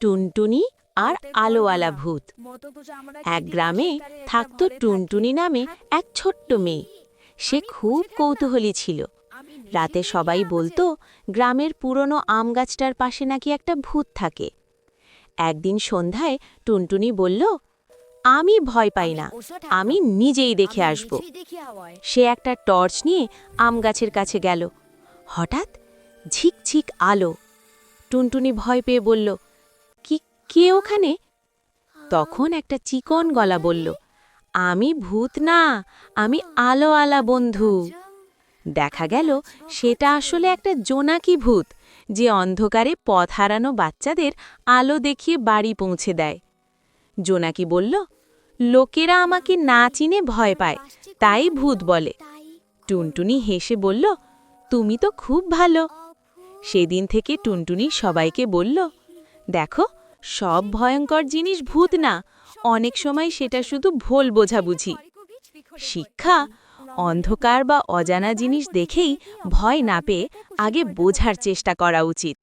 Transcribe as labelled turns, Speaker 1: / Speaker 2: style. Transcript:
Speaker 1: টুনটুনি আর আলোওয়ালা ভূত। এক গ্রামে থাকত টুনটুনি নামে এক ছোট্ট মেয়ে। সে খুব কৌতূহলী ছিল। রাতে সবাই বলতো গ্রামের পুরনো আম গাছটার পাশে নাকি একটা ভূত থাকে। একদিন সন্ধ্যায় টুনটুনি বলল আমি ভয় পাই না। আমি নিজেই দেখে আসব। সে একটা টর্চ নিয়ে আম গাছের কাছে গেল। হঠাৎ ঝিকঝিক আলো। টুনটুনি ভয় পেয়ে বলল কে ওখানে? তখন একটা চিকন গলা বলল, আমি ভূত না, আমি আলো আলা বন্ধু। দেখা গেল, সেটা আসলে একটা জোনাকি ভূত, যে অন্ধকারে পথ হারানো বাচ্চাদের আলো দেখিয়ে বাড়ি পৌঁছে দেয়। জোনাকি বলল, লোকেরা আমাকে না চিনে ভয় পায়, তাই ভূত বলে। টুনটুনি হেসে বলল, তুমি তো খুব ভালো। সেদিন থেকে টুনটুনি সবাইকে বলল, দেখো সব ভয়ঙ্কর জিনিস ভূত না, অনেক সময় সেটা শুধু ভোল বোঝাবুঝি। শিক্ষা, অন্ধকার বা অজানা জিনিস দেখেই ভয় না পেয়ে আগে বোঝার চেষ্টা করা উচিত।